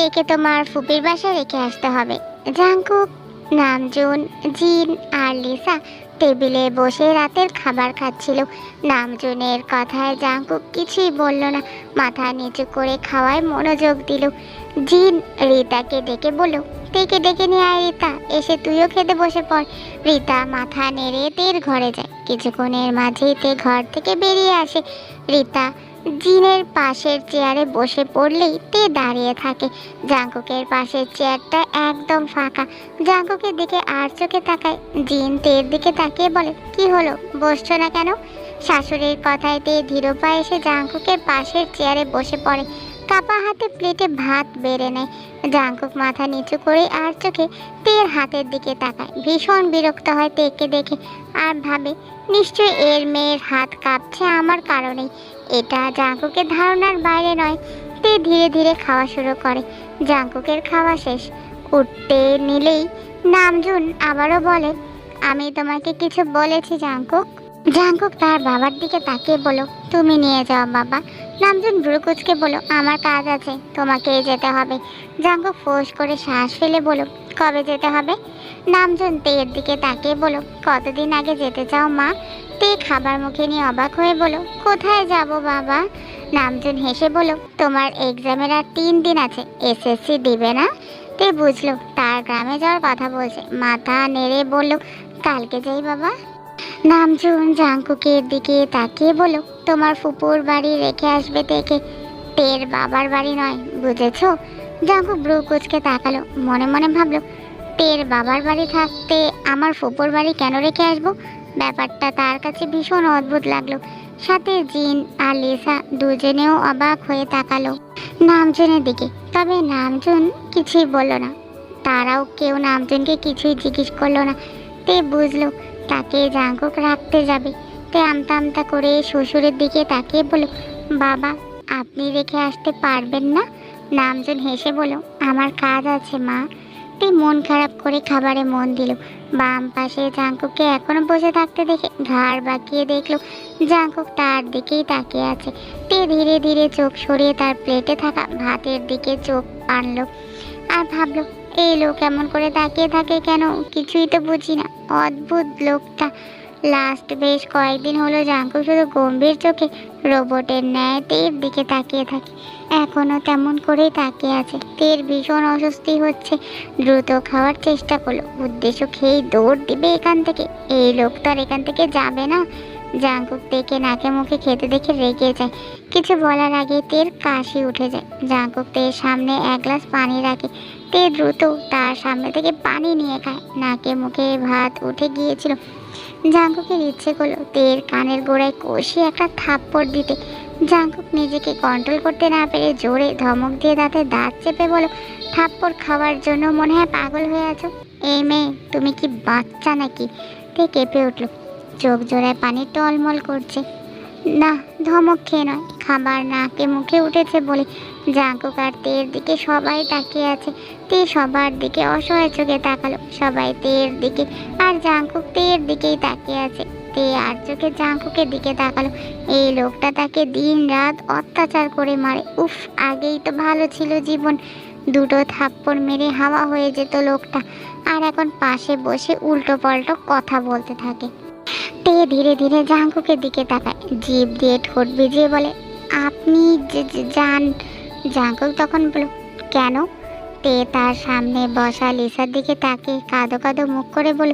তেকে তোমার ফুপির বাসায় রেখে আসতে হবে। জাঙ্কুক নামজুন, জিন আর লিসা টেবিলে বসে রাতের খাবার খাচ্ছিল। নামজুনের কথায় জাঙ্কুক কিছুই বলল না। মাথা নিচু করে খাওয়ায় মনোযোগ দিল। জিন রিতাকে ডেকে বলল তেকে ডেকে নিয়ে আয় রিতা, এসে তুইও খেতে বসে পড়। রিতা মাথা নেড়ে তের ঘরে যায়। কিছুক্ষণের মাঝেই তে ঘর থেকে বেরিয়ে আসে। রিতা জিনের পাশের চেয়ারে বসে পড়লেই তে দাঁড়িয়ে থাকে। জাঙ্কুকের পাশের চেয়ারটা একদম ফাঁকা। জাঙ্কুকের দিকে আর চোখে তাকায়। জিন তের দিকে তাকিয়ে বলে, কি হলো? বসছো না কেন? শাশুড়ির কথায় তে ধীর পায়ে এসে জাঙ্কুকের পাশের চেয়ারে বসে পড়ে। কাপা হাতে প্লেটে ভাত বেড়ে নেয়। জাঙ্কুক মাথা নিচু করে আর চোখে তের হাতের দিকে তাকায়। ভীষণ বিরক্ত হয় তেকে দেখে। আর ভাবে, নিশ্চয়ই এর মেয়ের হাত কাঁপছে আমার কারণেই। এটা জাঙ্কুকের ধারণার বাইরে নয়। তে ধীরে ধীরে খাওয়া শুরু করে। জাঙ্কুকের খাওয়া শেষ। উঠতে নিলেই নামজুন আবারও বলে, আমি তোমাকে কিছু বলেছি, জাঙ্কুক। জাঙ্কুক তার বাবার দিকে তাকিয়ে বলো তুমি নিয়ে যাও বাবা। নামজুন ব্রুকুচকে বলো আমার কাজ আছে তোমাকে যেতে হবে। জাঙ্কুক ফোঁস করে শ্বাস ফেলে বলো কবে যেতে হবে? নামজুন তেয়ের দিকে তাকিয়ে বলো, কতদিন আগে যেতে চাও মা? তে খাবার মুখে নিয়ে অবাক হয়ে বলো, কোথায় যাব বাবা? নামজুন হেসে বলো, তোমার এক্সামের আর তিন দিন আছে এসএসসি দিবে না? তে বুঝলো, তার গ্রামে যাওয়ার কথা বলছে, মাথা নেড়ে বলল, কালকে যাই বাবা? নামজুন জাঙ্কুকের দিকে তাকিয়ে বলো, তোমার ফুপুর বাড়ি রেখে আসবে দেখে, তের বাবার বাড়ি নয়, বুঝেছ? জাঙ্কুক ব্রু কুচকে তাকালো, মনে মনে ভাবলো তের বাবার বাড়ি থাকতে আমার ফুপুর বাড়ি কেন রেখে আসব? ব্যাপারটা তার কাছে ভীষণ অদ্ভুত লাগল। সাথে জিন আর লিসা দুজনেও অবাক হয়ে তাকালো নামজনের দিকে। তবে নামজন কিছুই বলল না। তারাও কেউ নামজনকে কিছুই জিজ্ঞেস করল না। তে বুঝলো তাকে জাঙ্কুক রাখতে যাবে। তে আমতা আমতা করে শ্বশুরের দিকে তাকিয়ে বলল, বাবা, আপনি রেখে আসতে পারবেন না? নামজন হেসে বলল, আমার কাজ আছে মা। তে মন খারাপ করে খাবারে মন দিল। বাম পাশে জাঙ্কুককে এখনও বসে থাকতে দেখে ঘাড় বাঁকিয়ে দেখল জাঙ্কুক তার দিকেই তাকিয়ে আছে। তে ধীরে ধীরে চোখ সরিয়ে তার প্লেটে থাকা ভাতের দিকে চোখ আনলো আর ভাবলো, এই লোক এমন করে তাকিয়ে থাকে কেন? কিছুই তো বুঝি না। অদ্ভুত লোকটা। লাস্ট বেশ কয়েকদিন হলো জাঙ্কু শুধু গম্ভীর চোখে রোবটের ন্যায় তের দিকে তাকিয়ে থাকে। এখনও তেমন করেই তাকিয়ে আছে। তের ভীষণ অস্বস্তি হচ্ছে। দ্রুত খাওয়ার চেষ্টা করল। উদ্দেশ্য খেয়েই দৌড় দিবে এখান থেকে। এই লোক তো আর এখান থেকে যাবে না। জাঙ্কুক দেখে নাকে মুখে খেতে দেখে রেগে যায়। কিছু বলার আগে তের কাশি উঠে যায়। জাঙ্কুক তের সামনে এক গ্লাস পানি রাখে। তে দ্রুত তার সামনে থেকে পানি নিয়ে খায়। নাকে মুখে ভাত উঠে গিয়েছিল। জাঙ্কুকের ইচ্ছে করল তের কানের গোড়ায় কষিয়ে একটা থাপ্পড় দিতে। জাঙ্কুক নিজেকে কন্ট্রোল করতে না পেরে জোরে ধমক দিয়ে দাঁতে দাঁত চেপে বলো থাপ্পড় খাওয়ার জন্য মনে হয় পাগল হয়ে আছো। এই মেয়ে, তুমি কি বাচ্চা নাকি? তে কেঁপে উঠল। চোখ জোড়ায় পানি টলমল করছে। না, ধমক খেয়ে নয়। খাবার নাকে মুখে উঠেছে বলে জাঙ্কুক আর তের দিকে সবাই তাকিয়ে আছে। তে সবার দিকে অসহায় চোখে তাকালো। সবাই তের দিকে আর জাঙ্কুক তের দিকেই তাকিয়ে আছে। তে আর চোখে জাঙ্কুকের দিকে তাকালো। এই লোকটা তাকে দিন রাত অত্যাচার করে মারে। উফ, আগেই তো ভালো ছিল জীবন। দুটো থাপ্পড় মেরে হাওয়া হয়ে যেত লোকটা। আর এখন পাশে বসে উল্টো পাল্টো কথা বলতে থাকে। তে ধীরে ধীরে জাঙ্কুকের দিকে তাকায়। জিভ দিয়ে ঠোঁট ভিজিয়ে বলে, আপনি যান। জাঙ্কুক তখন বলল, কেন? তে তার সামনে বসা লিসার দিকে তাকে কাঁদো কাঁদো মুখ করে বলল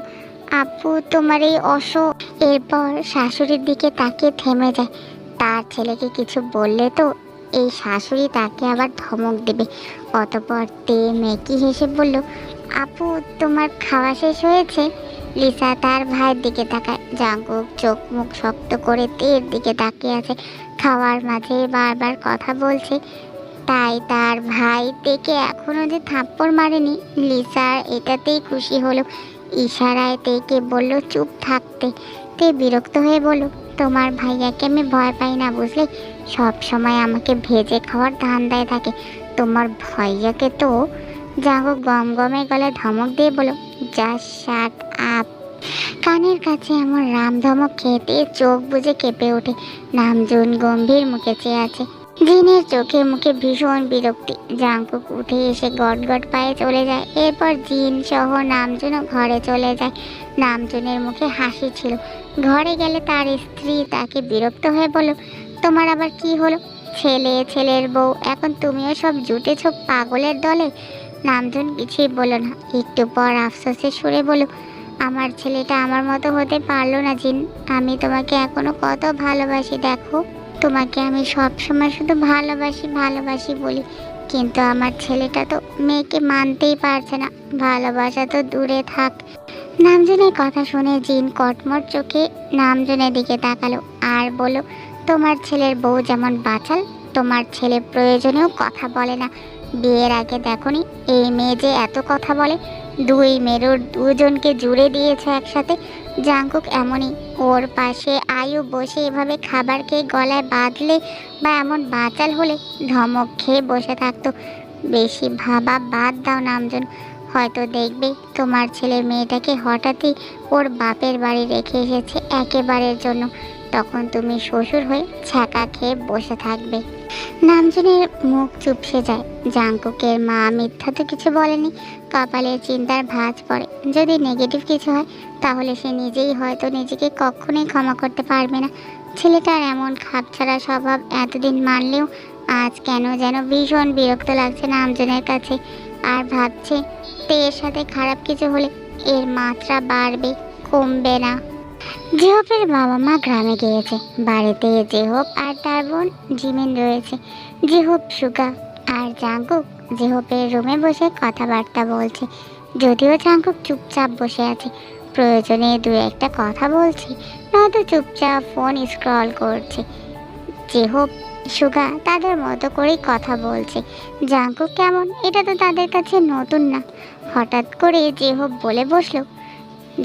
আপু, তোমার এই অস এরপর শাশুড়ির দিকে তাকিয়ে থেমে যায়। তার ছেলেকে কিছু বললে তো এই শাশুড়ি তাকে আবার ধমক দেবে। অতপর তে মেকি হেসে বলল, আপু, তোমার খাওয়া শেষ হয়েছে? লিসা তার ভাইয়ের দিকে তাকায়। জাঙ্কুক চোখ মুখ শক্ত করে তের দিকে তাকিয়ে আছে। খাওয়ার মাঝে বারবার কথা বলছে। তাই তার ভাই তেকে এখনও যে থাপ্পড় মারেনি, লিসা এটাতেই খুশি হলো। ইশারায় তেকে বলল, চুপ থাকতে। তে বিরক্ত হয়ে বলল, তোমার ভাইয়াকে আমি ভয় পাই না বুঝলে? সব সময় আমাকে ভেজে খাওয়ার ধান্দায় থাকে। তোমার ভাইয়াকে তো জাগো গম গমে গলায় ধমক দিয়ে বলো যা শাট আপ। কানের কাছে এমন রাম ধমক খেতে চোখ বুজে কেঁপে ওঠে। নামজুন গম্ভীর মুখে চেয়ে আছে। জিনের চোখে মুখে ভীষণ বিরক্তি। জাঙ্কুক উঠে এসে গট গট পায়ে চলে যায়। এরপর জিন সহ নামজনও ঘরে চলে যায়। নামজনের মুখে হাসি ছিল। ঘরে গেলে তার স্ত্রী তাকে বিরক্ত হয়ে বলল, তোমার আবার কি হলো? ছেলে, ছেলের বউ, এখন তুমিও সব জুটেছ পাগলের দলে? নামজন কিছুই বলো না। একটু পর আফসোসের সুরে বলো আমার ছেলেটা আমার মতো হতে পারল না জিন। আমি তোমাকে এখনও কত ভালোবাসি, দেখো। তোমাকে আমি সব সময় শুধু ভালোবাসি ভালোবাসি বলি। কিন্তু আমার ছেলেটা তো মেয়েকে মানতেই পারছে না। ভালোবাসা তো দূরে থাক। নামজনের কথা শুনে জিন কটমট চোখে নামজনের দিকে তাকালো আর বলল, তোমার ছেলের বউ যেমন বাঁচাল তোমার ছেলে প্রয়োজনেও কথা বলে না। বিয়ের আগে দেখনি, এই মেয়ে যে এত কথা বলে, দুই মেরুর দুজনকে জুড়ে দিয়েছে একসাথে। জাঙ্কুক এমনই, ওর পাশে আয়ু বসে এভাবে খাবার খেয়ে গলায় বাঁধলে বা এমন বাঁচাল হলে ধমক খেয়ে বসে থাকতো। বেশি ভাবা বাদ দাও নামজন, হয়তো দেখবে তোমার ছেলে মেয়েটাকে হঠাৎই ওর বাপের বাড়ি রেখে এসেছে একেবারের জন্য। তখন তুমি শ্বশুর হয়ে ছ্যাঁকা খেয়ে বসে থাকবে। নামজনের মুখ চুপসে যায়। জাঙ্কুকের মা মিথ্যা তো কিছু বলেনি। কপালে চিন্তার ভাঁজ পড়ে। যদি নেগেটিভ কিছু হয়, তাহলে সে নিজেই হয়তো নিজেকে কখনোই ক্ষমা করতে পারবে না। ছেলেটার এমন খাপছাড়া স্বভাব এতদিন মানলেও আজ কেন যেন ভীষণ বিরক্ত লাগছে নামজনের কাছে। আর ভাবছে, তো সাথে খারাপ কিছু হলে এর মাত্রা বাড়বে, কমবে না। জেহপের বাবা মা গ্রামে গিয়েছে, বাড়িতে জেহপ আর তার বোন জিমিন রয়েছে। জেহপ সুগা আর জাঙ্কুক জেহপের রুমে বসে কথাবার্তা বলছে। যদিও জাঙ্কুক চুপচাপ বসে আছে, প্রয়োজনে দু একটা কথা বলছে, নয়তো চুপচাপ ফোন স্ক্রল করছে। জেহপ, সুগা তাদের মতো করেই কথা বলছে। জাঙ্কুক কেমন, এটা তো তাদের কাছে নতুন না। হঠাৎ করে জেহব বলে বসল,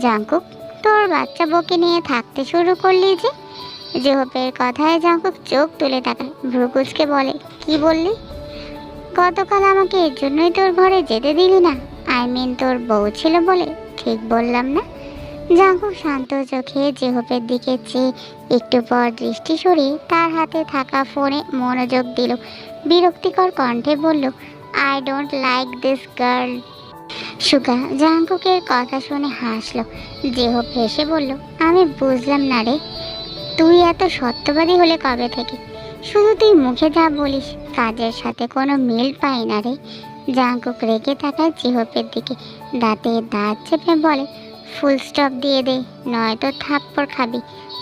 জাঙ্কুক তোর বাচ্চা বকে নিয়ে থাকতে শুরু করলি যে? জেহপের কথায় জাঙ্কুক চোখ তুলে তাকায়। ভ্রুকুচকে বলে, কি বললি? গতকাল আমাকে এর জন্যই তোর ঘরে যেতে দিলি না। আই মিন তোর বউ ছিল বলে ঠিক বললাম না। জাঙ্কুক শান্ত চোখে জেহপের দিকে চেয়ে একটু পর দৃষ্টি সরিয়ে তার হাতে থাকা ফোনে মনোযোগ দিল। বিরক্তিকর কণ্ঠে বলল I don't like this girl Suga জাঙ্কুকের কথা শুনে হাসলো। জেহপ হেসে বলল, আমি বুঝলাম না রে। তুই এত সত্যবাদী হলে কবে থেকে? শুধু তুই মুখে যা বলিস, কাজের সাথে কোনো মিল পাই না রে। জাঙ্কুক রেখে থাকায় জিহপের দিকে দাঁতে দাঁত চেপে বলে, ফুল স্টপ দিয়ে দে, নয়তো থাপ্পড় খাবি।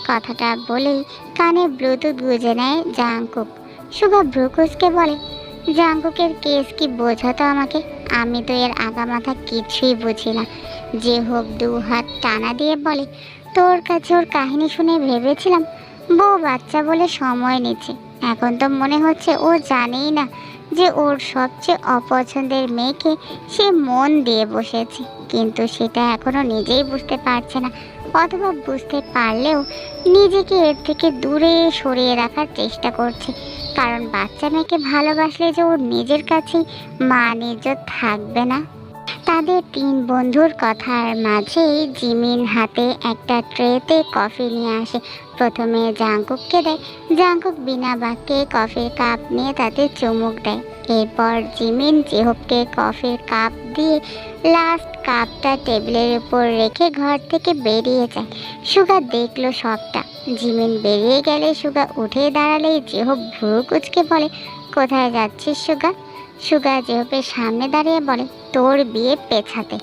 কথাটা বলেই কানে ব্লুটুথ গুজে নেয় জাঙ্কুক। সুগা ব্রুকুসকে বলে, জাঙ্কুকের কেস কি বোঝাতো আমাকে? আমি তো এর আগামাথা কিছুই বুঝি না। যে হোক দু হাত টানা দিয়ে বলে, তোর কাছে ওর কাহিনী শুনে ভেবেছিলাম, বউ বাচ্চা বলে সময় নিচ্ছে। এখন তো মনে হচ্ছে ও জানেই না যে ওর সবচেয়ে অপছন্দের মেয়েকে সে মন দিয়ে বসেছে। কিন্তু সেটা এখনও নিজেই বুঝতে পারছে না। অথবা বুঝতে পারলেও নিজেকে এর থেকে দূরে সরিয়ে রাখার চেষ্টা করছে। কারণ বাচ্চা মেয়েকে ভালোবাসলে যে ওর নিজের কাছেই মান ইজ্জত থাকবে না। তাদের তিন বন্ধুর কথার মাঝেই জিমিন হাতে একটা ট্রেতে কফি নিয়ে আসে। প্রথমে জাঙ্কুককে দেয়। জাঙ্কুক বিনা বাক্যে কফির কাপ নিয়ে তাতে চুমুক দেয়। এরপর জিমিন জেহবকে কফির কাপ দিয়ে লাস্ট কাপটা টেবিলের উপর রেখে ঘর থেকে বেরিয়ে যায়। সুগা দেখল সবটা। জিমিন বেরিয়ে গেলে সুগা উঠে দাঁড়ালেই যেহ ভ্রু কুচকে বলে, কোথায় যাচ্ছিস সুগা? সুগা জেহবের সামনে দাঁড়িয়ে বলে, তোর বিয়ে পেছাতে।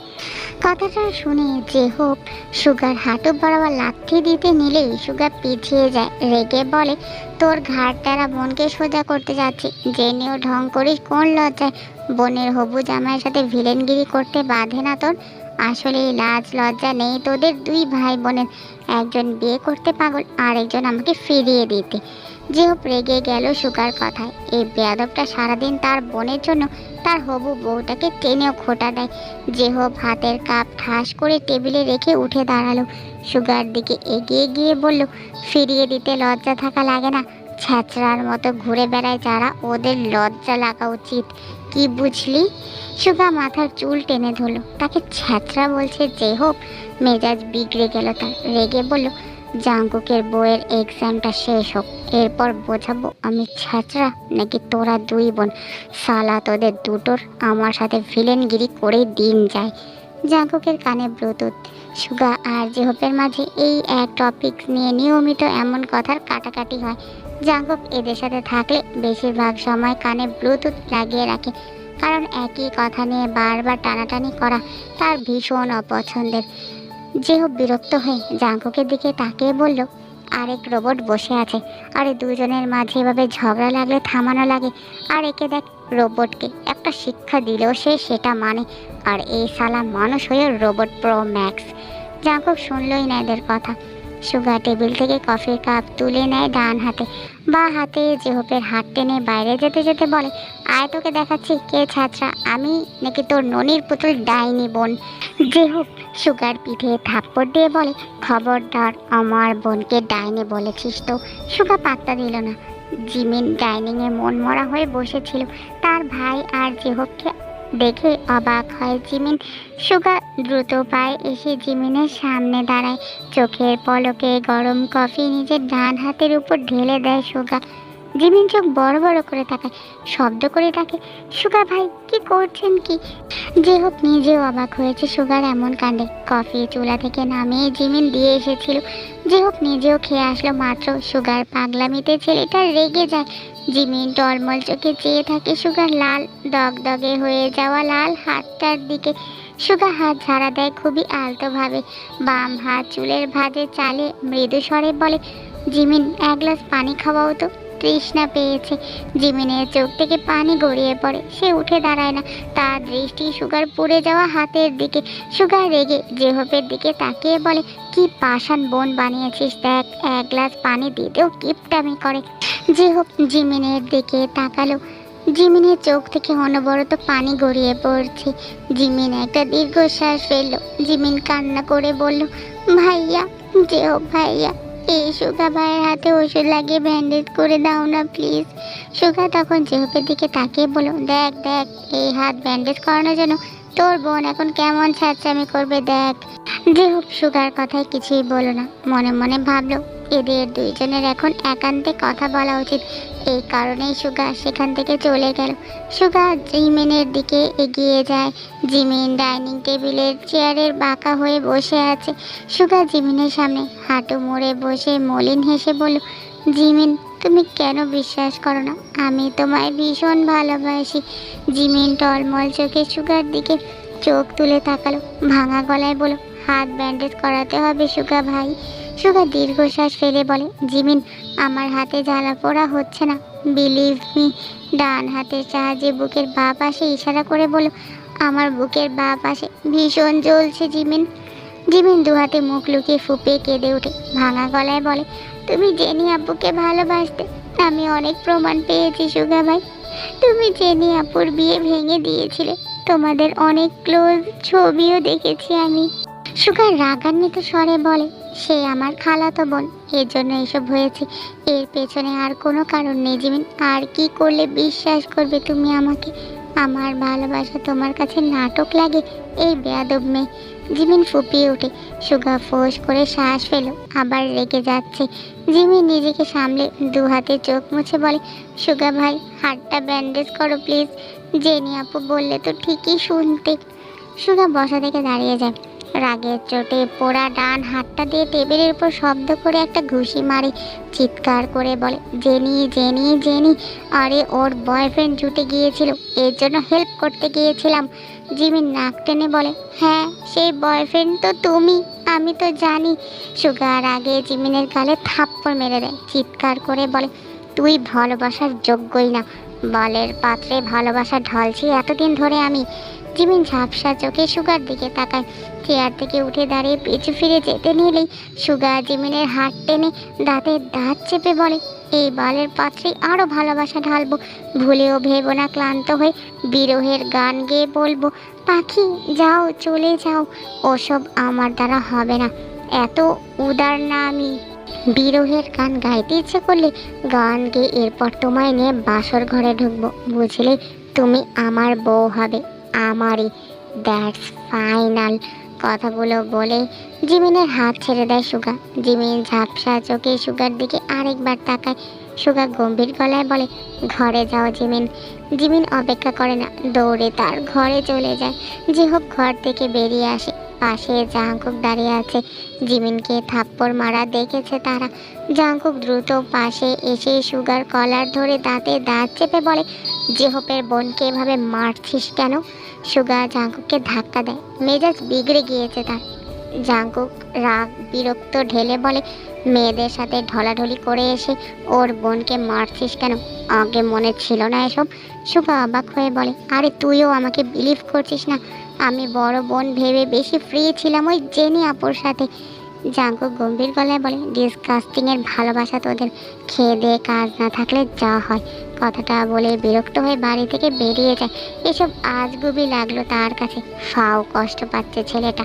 কথাটা শুনে যে হোক, সুগার হাঁটু বরাবর লাথি দিতে নিলেই সুগার পিছিয়ে যায়। রেগে বলে, তোর ঘাড়টারা বোনকে সোজা করতে যাচ্ছি। জেনেও ঢং করিস, কোন লজ্জায়? বোনের হবু জামাইয়ের সাথে ভিলেনগিরি করতে বাধে না তোর? আসলে লাজ লজ্জা নেই তোদের দুই ভাই বোনের। একজন বিয়ে করতে পাগল আর একজন আমাকে ফিরিয়ে দিতে। যেহব রেগে গেল সুগার কথায়। এই বেয়াদবটা সারাদিন তার বোনের জন্য তার হবু বউটাকে টেনেও খোটা দেয়। যেহব হাতের কাপ ঠাস করে টেবিলে রেখে উঠে দাঁড়াল। সুগার দিকে এগিয়ে গিয়ে বলল, ফিরিয়ে দিতে লজ্জা থাকা লাগে না। ছ্যাঁচড়ার মতো ঘুরে বেড়ায় যারা ওদের লজ্জা লাগা উচিত। কি বুঝলি? সুগা মাথার চুল টেনে ধরলো। তাকে ছ্যাঁচড়া বলছে যে হোক মেজাজ বিগড়ে গেল তার। রেগে বলল জাঙ্কুকের বইয়ের এক্সামটা শেষ হোক, এরপর বোঝাবো আমি ছাত্রা নাকি তোরা দুই বোন। সালা তোদের দুটোর আমার সাথে ভিলেনগিরি করে দিন যায়। জাঙ্কুকের কানে ব্লুটুথ। সুগা আর জেহপের মাঝে এই এক টপিক নিয়ে নিয়মিত এমন কথার কাটাকাটি হয়। জাঙ্কুক এদের সাথে থাকলে বেশিরভাগ সময় কানে ব্লুটুথ লাগিয়ে রাখে। কারণ একই কথা নিয়ে বারবার টানাটানি করা তার ভীষণ অপছন্দের। যেহব বিরক্ত হয়ে জাঙ্কুকের দিকে তাকিয়ে বলল, আরেক রোবট বসে আছে, আরে দুজনের মাঝে এভাবে ঝগড়া লাগলে থামানো লাগে। আর একে দেখ রোবটকে, একটা শিক্ষা দিলেও সে সেটা মানে। আর এই সালা মানুষ হয়ে রোবট প্রো ম্যাক্স। জাঙ্কুক শুনলই না এদের কথা। সুগা টেবিল থেকে কফির কাপ তুলে নেয় ডান হাতে। বা হাতে জেহপের হাত টেনে বাইরে যেতে যেতে বলে আয়, তোকে দেখাচ্ছি কে ছাত্রা। আমি নাকি তোর ননির পুতুল ডাইনি বোন। জেহপ সুগার পিঠে থাপ্পড় দিয়ে বলে, খবরদার আমার বোনকে ডাইনি বলেছিস তো। সুগা পাত্তা দিল না। জিমিন ডাইনিংয়ে মন মরা হয়ে বসেছিল। তার ভাই আর জেহবকে দেখে অবাক হয় জিমিন। সুগা দ্রুত পায়ে এসে জিমিনের সামনে দাঁড়ায়। চোখের পলকে গরম কফি নিজের ডান হাতের উপর ঢেলে দেয় সুগা। জিমিন চোখ বড় বড় করে তাকায়, শব্দ করে তাকে সুগা ভাই, কি করছেন কি? যে হোক, নিজেও অবাক হয়েছে সুগার এমন কাণ্ডে। কফি চুলা থেকে নামিয়ে জিমিন দিয়ে এসেছিল। যে হোক, নিজেও খেয়ে আসলো মাত্র। সুগার পাগলামিতে ছেলেটা রেগে যায়। জিমিন টলমল চোখে চেয়ে থাকে সুগার লাল, দগদগে হয়ে যাওয়া লাল হাতটার দিকে। সুগা হাত ঝাড়া দেয় খুবই আলতোভাবে। বাম হাত চুলের ভাঁজে চালে মৃদু স্বরে বলে, জিমিন, এক গ্লাস পানি খাওয়াও তো। তৃষ্ণা পেয়েছে। জিমিনের চোখ থেকে পানি গড়িয়ে পড়ে। সে উঠে দাঁড়ায় না। তার দৃষ্টি সুগার পুড়ে যাওয়া হাতের দিকে। সুগার রেগে জেহপের দিকে তাকিয়ে বলে, কি পাষাণ বোন বানিয়েছিস দেখ, এক গ্লাস পানি দিতেও কিপটামি করে। জেহপ জিমিনের দিকে তাকালো। জিমিনের চোখ থেকে অনবরত পানি গড়িয়ে পড়ছে। জিমিন একটা দীর্ঘশ্বাস ফেলল। জিমিন কান্না করে বলল, ভাইয়া যেও ভাইয়া। এই সুগা ভাইয়ের হাতে ওষুধ লাগিয়ে ব্যান্ডেজ করে দাও না প্লিজ সুগা তখন জেহপের দিকে তাকিয়ে বলো দেখ দেখ, এই হাত ব্যান্ডেজ করানো যেন তোর বোন এখন কেমন ছাড়ছামি করবে, দেখ। জেহুপ সুগার কথায় কিছুই বলো না। মনে মনে ভাবলো এদের দুইজনের এখন একান্তে কথা বলা উচিত। এই কারণেই সুগা সেখান থেকে চলে গেল। সুগা জিমিনের দিকে এগিয়ে যায়। জিমিন ডাইনিং টেবিলের চেয়ারের বাঁকা হয়ে বসে আছে। সুগা জিমিনের সামনে হাঁটু মুড়ে বসে মলিন হেসে বলল, জিমিন, তুমি কেন বিশ্বাস করো না? আমি তোমায় ভীষণ ভালোবাসি। জিমিন টলমল চোখে সুগার দিকে চোখ তুলে তাকালো, ভাঙা গলায় বলো হাত ব্যান্ডেজ করাতে হবে সুগা ভাই। সুগা দীর্ঘশ্বাস ফেলে বলে, জিমিন, আমার হাতে জ্বালা পোড়া হচ্ছে না। বিলিভ মি ডান হাতের সাহায্যে বুকের বাঁ পাশে ইশারা করে বলো, আমার বুকের বাঁ পাশে ভীষণ জ্বলছে জিমিন। জিমিন দু হাতে মুখ লুকিয়ে ফুপে কেঁদে ওঠে ভাঙা গলায় বলে, তুমি জেনি আব্বুকে ভালোবাসতে, আমি অনেক প্রমাণ পেয়েছি সুগা ভাই। তুমি জেনি আপুর বিয়ে ভেঙে দিয়েছিলে। তোমাদের অনেক ক্লোজ ছবিও দেখেছি আমি। সুগার রাগান্বিত স্বরে বলে, সে আমার খালাতো বোন। এর জন্য এসব হয়েছে। এর পেছনে আর কোনো কারণ নেই জিমিন। আর কি করলে বিশ্বাস করবে তুমি আমাকে? আমার ভালোবাসা তোমার কাছে নাটক লাগে? এই বেয়াদব মেয়ে। জিমিন ফুপিয়ে ওঠে সুগা ফোঁস করে শ্বাস ফেলো আবার রেগে যাচ্ছে। জিমিন নিজেকে সামলে দু হাতে চোখ মুছে বলে, সুগা ভাই, হাতটা ব্যান্ডেজ করো প্লিজ জেনি আপু বললে তো ঠিকই শুনতে। সুগা বসা থেকে দাঁড়িয়ে যায় রাগের চোটে পোড়া ডান হাতটা দিয়ে টেবিলের উপর শব্দ করে একটা ঘুষি মারে। চিৎকার করে বলে, জেনি জেনি জেনি। আরে, ওর বয়ফ্রেন্ড জুটে গিয়েছিল। এর জন্য হেল্প করতে গিয়েছিলাম। জিমি নাক টেনে বলে হ্যাঁ সেই বয়ফ্রেন্ড তো তুমি, আমি তো জানি। সুগার আগে জিমিনের গালে থাপ্পড় মেরে দেয়। চিৎকার করে বলে, তুই ভালোবাসার যোগ্যই না। বলের পাত্রে ভালোবাসা ঢলছি এতদিন ধরে আমি। জিমিন ঝাপসা চোখে সুগার দিকে তাকায়। চেয়ার থেকে উঠে দাঁড়িয়ে পিছু ফিরে যেতে নিলেই সুগা জিমিনের হাত টেনে দাঁতের দাঁত চেপে বলে, এই বালের পাত্রে আরও ভালোবাসা ঢালবো। ভুলেও ভেবো না, ক্লান্ত হয়ে বিরহের গান গেয়ে বলব, পাখি, যাও, চলে যাও, ওসব আমার দ্বারা হবে না, এত উদার না আমি। বিরহের গান গাইতে ইচ্ছে করলে গান গেয়ে এরপর তোমায় নিয়ে বাসর ঘরে ঢুকবো। বুঝলে তুমি আমার বউ হবে, আমারই। That's final. কথাগুলো বলে জিমিনের হাত ছেড়ে দেয় সুগা। জিমিন ঝাপসা চোখে সুগার দিকে আরেকবার তাকায়। সুগা গম্ভীর গলায় বলে, ঘরে যাও জিমিন। জিমিন অপেক্ষা করে না, দৌড়ে তার ঘরে চলে যায়। যে হোক ঘর থেকে বেরিয়ে আসে। পাশে জাহাঙ্কুক দাঁড়িয়ে আছে। জিমিনকে থাপ্পড় মারা দেখেছে তারা। জাহাঙ্কুক দ্রুত পাশে এসে সুগার কলার ধরে দাঁতে দাঁত চেপে বলে জেহপের বোনকে এভাবে মারছিস কেন? সুগা জাঙ্কুককে ধাক্কা দেয়। মেজাজ বিগড়ে গিয়েছে তার। জাঙ্কুক রাগ, বিরক্ত ঢেলে বলে, মেয়েদের সাথে ঢলাঢলি করে এসে ওর বোনকে মারছিস কেন? আগে মনে ছিল না এসব? সুগা অবাক হয়ে বলে, আরে তুইও আমাকে বিলিভ করছিস না? আমি বড় বোন ভেবে বেশি ফ্রি ছিলাম ওই জেনি আপুর সাথে। জাঙ্কুক গম্ভীর গলায় বলে ডিসকাস্টিং এর ভালোবাসা তোদের। খেয়ে দিয়ে কাজ না থাকলে যা হয়। কথাটা বলে বিরক্ত হয়ে বাড়ি থেকে বেরিয়ে যায়। এসব আজগুবি লাগল তার কাছে। ফাও কষ্ট পাচ্ছে ছেলেটা।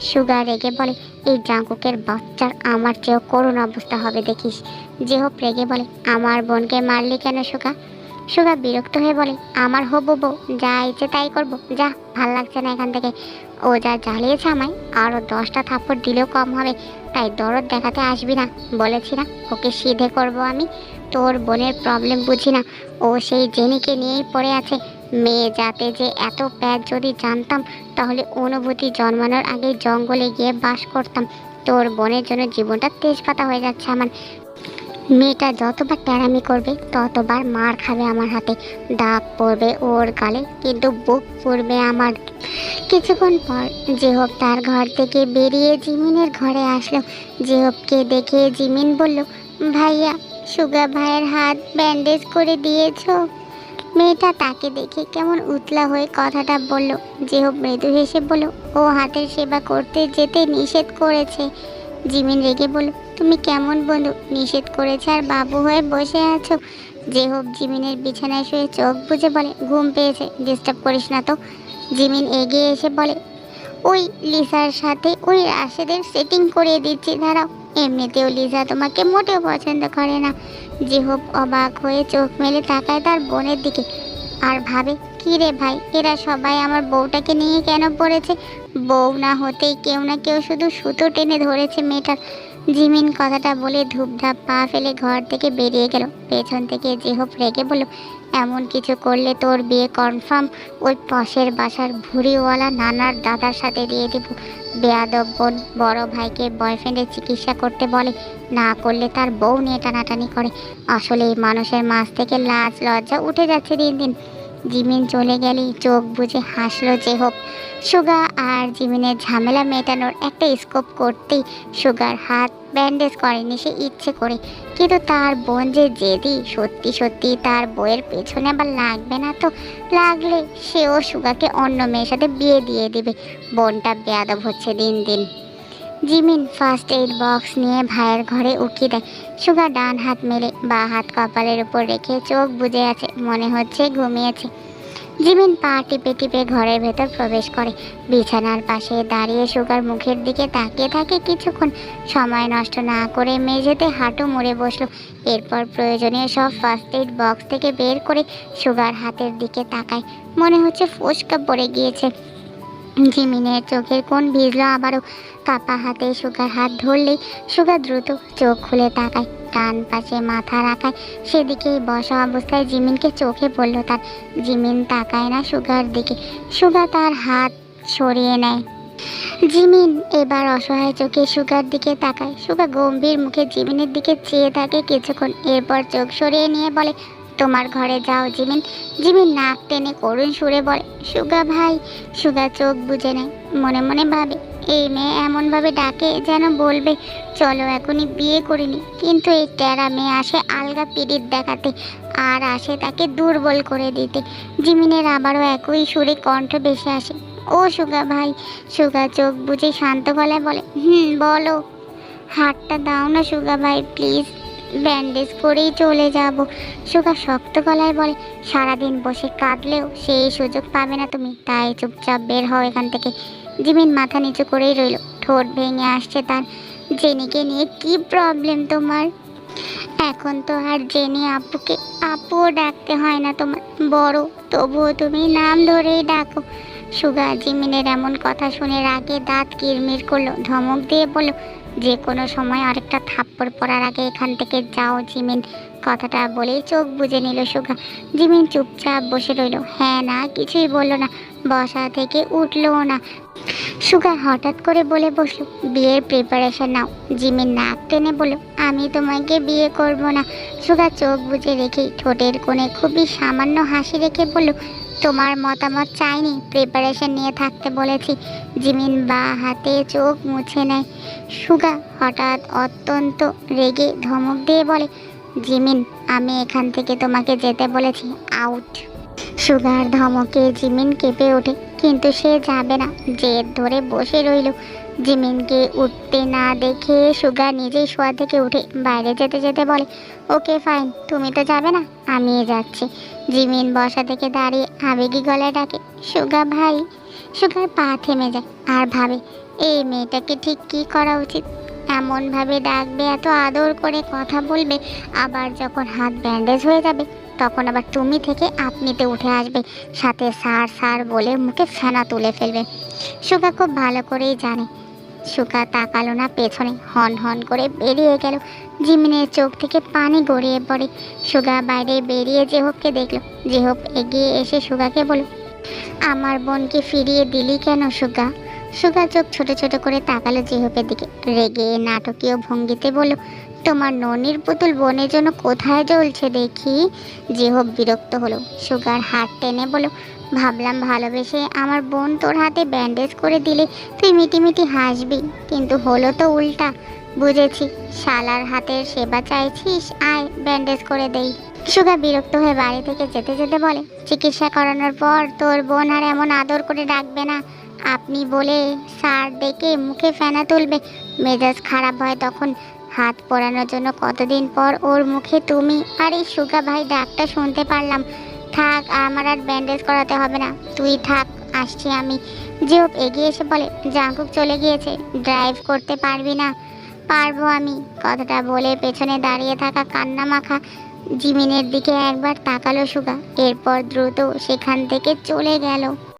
সুগার রেগে বলে, এই জাঙ্কুকের বাচ্চার আমার চেয়েও করুণ অবস্থা হবে দেখিস। যে হোক রেগে বলে, আমার বোনকে মারলি কেন সুগা? সুগা বিরক্ত হয়ে বলে, আমার হবু বউ, যা ইচ্ছে তাই করব। যা, ভালো লাগছে না এখান থেকে। ও যা জ্বালিয়েছে আমায় আরও দশটা থাপ্পড় দিলেও কম হবে। তাই দরদ দেখাতে আসবি না, বলেছি না, ওকে সিধে করব আমি। তোর বোনের প্রবলেম বুঝি না, ও সেই জেনিকে নিয়েই পড়ে আছে। মেয়ে যাতে যে এত প্যাচ যদি জানতাম, তাহলে অনুভূতি জন্মানোর আগে জঙ্গলে গিয়ে বাস করতাম। তোর বোনের জন্য জীবনটা তেজপাতা হয়ে যাচ্ছে আমার। মেয়েটা যতবার ট্যারামি করবে, ততবার মার খাবে আমার হাতে। দাগ পড়বে ওর গালে, কিন্তু বুক পড়বে আমার। কিছুক্ষণ পর জেহব তার ঘর থেকে বেরিয়ে জিমিনের ঘরে আসলো। জেহবকে দেখে জিমিন বলল, ভাইয়া, সুগা ভাইয়ের হাত ব্যান্ডেজ করে দিয়েছ? মেয়েটা তাকে দেখে কেমন উতলা হয়ে কথাটা বলল। জেহব মৃদু হেসে বলল, ও হাতের সেবা করতে যেতে নিষেধ করেছে। জিমিন রেগে বলল তুমি কেমন বন্ধু? নিষেধ করেছে আর বাবু হয়ে বসে আছো? জেহব জিমিনের বিছানায় শুয়ে চোখ বুঝে বলে, ঘুম পেয়েছে ডিস্টার্ব করিস না তো। জিমিন এগিয়ে এসে বলে, ওই লিসার সাথে ওই রাশেদের সেটিং করিয়ে দিচ্ছি, দাঁড়াও। এমনিতেও লিসা তোমাকে মোটেও পছন্দ করে না। জেহব অবাক হয়ে চোখ মেলে তাকায় তার বোনের দিকে। আর ভাবে, কী রে ভাই, এরা সবাই আমার বউটাকে নিয়ে কেন পড়েছে? বউ না হতেই কেউ না কেউ শুধু সুতো টেনে ধরেছে মেয়েটার। জিমিন কথাটা বলে ধূপধাপ পা ফেলে ঘর থেকে বেরিয়ে গেল। পেছন থেকে জেহব রেগে বলল, এমন কিছু করলে তোর বিয়ে কনফার্ম ওই পাশের বাসার ভুড়িওয়ালা নানার দাদার সাথে দিয়ে দেবো। বেয়াদব বোন বড় ভাইকে বয়ফ্রেন্ডের চিকিৎসা করতে বলে, না করলে তার বউ নিয়ে টানাটানি করে। আসলে এই মানুষের মাছ থেকে লাজ লজ্জা উঠে যাচ্ছে দিন দিন। জিমিন চলে গেলেই চোখ বুজে হাসলো যে হোক। সুগা আর জিমিনের ঝামেলা মেটানোর একটা স্কোপ করতেই সুগার হাত ব্যান্ডেজ করেনি সে ইচ্ছে করে। কিন্তু তার বোন যে জেদি, সত্যি সত্যি তার বইয়ের পেছনে আবার লাগবে না তো? লাগলে সেও সুগাকে অন্য মেয়ের সাথে বিয়ে দিয়ে দেবে। বোনটা বেয়াদব হচ্ছে দিন দিন। জিমিন ফার্স্ট এইড বক্স নিয়ে ভাইয়ের ঘরে উঠিয়ে দেয়। সুগা ডান হাত মেলে বা হাত কপালের উপর রেখে চোখ বুজে আছে, মনে হচ্ছে ঘুমিয়েছে। জিমিন পা টিপে টিপে ঘরের ভেতর প্রবেশ করে। বিছানার পাশে দাঁড়িয়ে সুগার মুখের দিকে তাকিয়ে থাকে কিছুক্ষণ। সময় নষ্ট না করে মেঝেতে হাঁটু মুড়ে বসল। এরপর প্রয়োজনীয় সব ফার্স্ট এইড বক্স থেকে বের করে সুগার হাতের দিকে তাকায়। মনে হচ্ছে ফোসকা পড়ে গিয়েছে। জিমিনের চোখের কোন ভিজলো, আবারও কাপা হাতে সুগার হাত ধরলেই সুগা দ্রুত চোখ খুলে তাকায়, ডান পাশে মাথা রাখায়। সেদিকেই বসা অবস্থায় জিমিনকে চোখে পড়ল তার। জিমিন তাকায় না সুগার দিকে। সুগা তার হাত সরিয়ে নেয়। জিমিন এবার অসহায় চোখে সুগার দিকে তাকায়। সুগা গম্ভীর মুখে জিমিনের দিকে চেয়ে থাকে কিছুক্ষণ। এরপর চোখ সরিয়ে নিয়ে বলে তোমার ঘরে যাও, জিমিন। জিমিন নাক টেনে করুণ সুরে বলে, সুগা ভাই, সুগা চোখ বুঝে নেয় মনে মনে ভাবে, এই মেয়ে এমনভাবে ডাকে যেন বলবে, চলো এখনই বিয়ে করিনি কিন্তু এই টেরা মেয়ে আসে আলগা পিড়িত দেখাতে আর আসে তাকে দুর্বল করে দিতে। জিমিনের আবারও একই সুরে কণ্ঠ বেশি আসে, ও সুগা ভাই, সুগা চোখ বুঝে শান্ত গলায় বলে, হুম, বলো। হাতটা দাও না সুগা ভাই, প্লিজ। ব্যান্ডেজ করেই চলে যাব। সুগা শক্ত গলায় বলে, সারাদিন বসে কাঁদলেও সেই সুযোগ পাবে না তুমি। তাই চুপচাপ বের হও এখান থেকে। জিমিন মাথা নিচু করেই রইল। ঠোঁট ভেঙে আসছে তার। জেনিকে নিয়ে কি প্রবলেম তোমার? এখন তো আর জেনি আপুকে, আপুও ডাকতে হয় না তোমার। বড়, তবুও তুমি নাম ধরেই ডাকো। সুগা জিমিনের এমন কথা শুনে রাগে দাঁত কিরমির করল। ধমক দিয়ে বলল যে কোনো সময় আরেকটা থাপ্পড় পড়ার আগে এখান থেকে যাও, জিমিন। কথাটা বলেই চোখ বুজে নিল সুগা। জিমিন চুপচাপ বসে রইল। হ্যাঁ না, কিছুই বলল না। বসা থেকে উঠলোও না। সুগা হঠাৎ করে বলে বসল, বিয়ের প্রিপারেশন নাও। জিমিন নাক টেনে বলল, আমি তোমাকে বিয়ে করব না। সুগা চোখ বুজে রেখেই ঠোঁটের কোণে খুবই সামান্য হাসি রেখে বলল তোমার মতামত চাইনি। প্রিপারেশন নিয়ে থাকতে বলেছি। জিমিন বা হাতে চোখ মুছে নেয়। সুগা হঠাৎ অত্যন্ত রেগে ধমক দিয়ে বলে, জিমিন, আমি এখান থেকে তোমাকে যেতে বলেছি। আউট সুগার ধমকে জিমিন কেঁপে ওঠে, কিন্তু সে যাবে না। জেদ ধরে বসে রইল। জিমিনকে উঠতে না দেখে সুগা নিজেই শোয়া থেকে উঠে বাইরে যেতে যেতে বলে, ওকে ফাইন তুমি তো যাবে না আমি যাচ্ছি। জিমিন বসা থেকে দাঁড়িয়ে আবেগী গলায় ডাকে, সুগা ভাই, সুগার পা থেমে যায়। আর ভাবে, এই মেয়েটাকে ঠিক কি করা উচিত? এমনভাবে ডাকবে, এত আদর করে কথা বলবে, আবার যখন হাত ব্যান্ডেজ হয়ে যাবে, তখন আবার তুমি থেকে আপনিতে উঠে আসবে, সাথে সার সার বলে মুখে ফেনা তুলে ফেলবে। সুগা খুব ভালো করেই জানে সুগা তাকালো না, পেছনে হন হন করে বেরিয়ে গেল। জিমিনের চোখ থেকে পানি গড়িয়ে পড়ে। সুগা বাইরে বেরিয়ে জেহবকে দেখল। জেহব এগিয়ে এসে সুগাকে বলল, আমার বোনকে ফিরিয়ে দিলি কেন সুগা? সুগা চোখ ছোট ছোট করে তাকালো জেহবের দিকে। রেগে নাটকীয় ভঙ্গিতে বলল, তোমার ননির পুতুল বোনের জন্য কোথায় জ্বলছে দেখি? জেহব বিরক্ত হলো। সুগার হাত টেনে বলো ভাবলাম ভালোবেসে আমার বোন তোর হাতে ব্যান্ডেজ করে দিলে তুই মিটিমিটি হাসবি। কিন্তু হলো তো উল্টা। বুঝেছি, শালার হাতের সেবা চাইছিস, আয় ব্যান্ডেজ করে দেই। সুগা বিরক্ত হয়ে বাড়ি থেকে যেতে যেতে বলে, চিকিৎসা করানোর পর তোর বোন আর এমন আদর করে ডাকবে না। আপনি বলে স্যার ডেকে মুখে ফেনা তুলবে। মেজাজ খারাপ হয় তখন হাত পরানোর জন্য কতদিন পর ওর মুখে তুমি আর এই সুগা ভাই ডাকটা শুনতে পারলাম। থাক, আমার আর ব্যান্ডেজ করাতে হবে না। তুই থাক, আসছি আমি। জিওপ এগিয়ে এসে বলে, জাঙ্কুক চলে গিয়েছে ড্রাইভ করতে পারবি না। পারব আমি। কথাটা বলে পেছনে দাঁড়িয়ে থাকা কান্না মাখা জিমিনের দিকে একবার তাকালো সুগা। এরপর দ্রুত সেখান থেকে চলে গেল।